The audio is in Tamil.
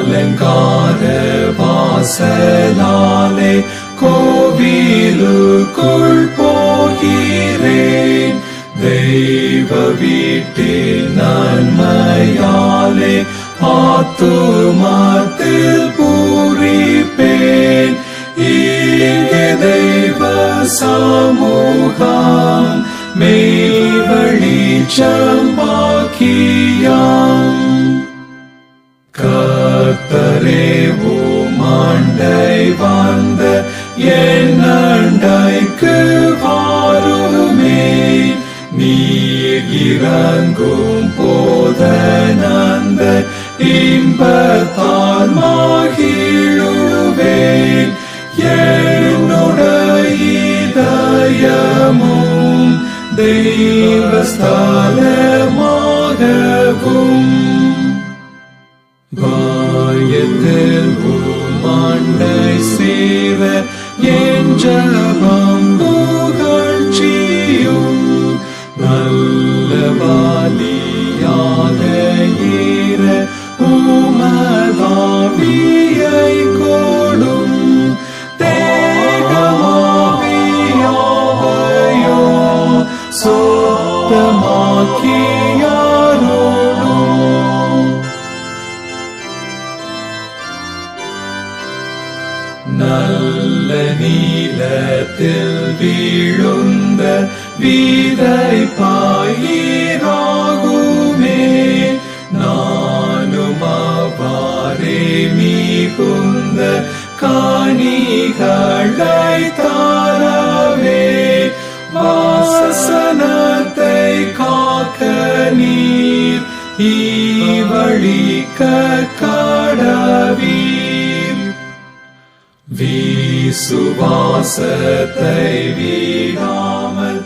அலங்கார வாசலாலே கோவிலுக்குள் போகிறேன் தெய்வ வீட்டில் நன்மையாலே ஆத்துமத்தில் பூரிப்பேன் இங்கே தெய்வ சமூகம் மெய் வெளிச்சம் என் அண்டைக்கு வாருமே நீர் இறங்கும் போதனந்த இன்பத்தால் மகிழுவேன் என்னுடையமும் தெய்வஸ்தலமாகவும் வாயத்தில் உமாண்டை சேர என் ஜபம் புகழ்ச்சியும் நல்ல வாலியாக ஈர உமதாவியை கோடும் தேகமாவியாவையோ சொத்தமாக்கியாரோடும் நல்ல நீலத்தில் வீழுந்த வீதை பாயிராகுமே. நானும் அவ்வாறே மிகுந்த காணிகளை தாரவே. வாசனத்தை காக்க நீர் ஈவழிக்க காடவீர். ी सुभासते राम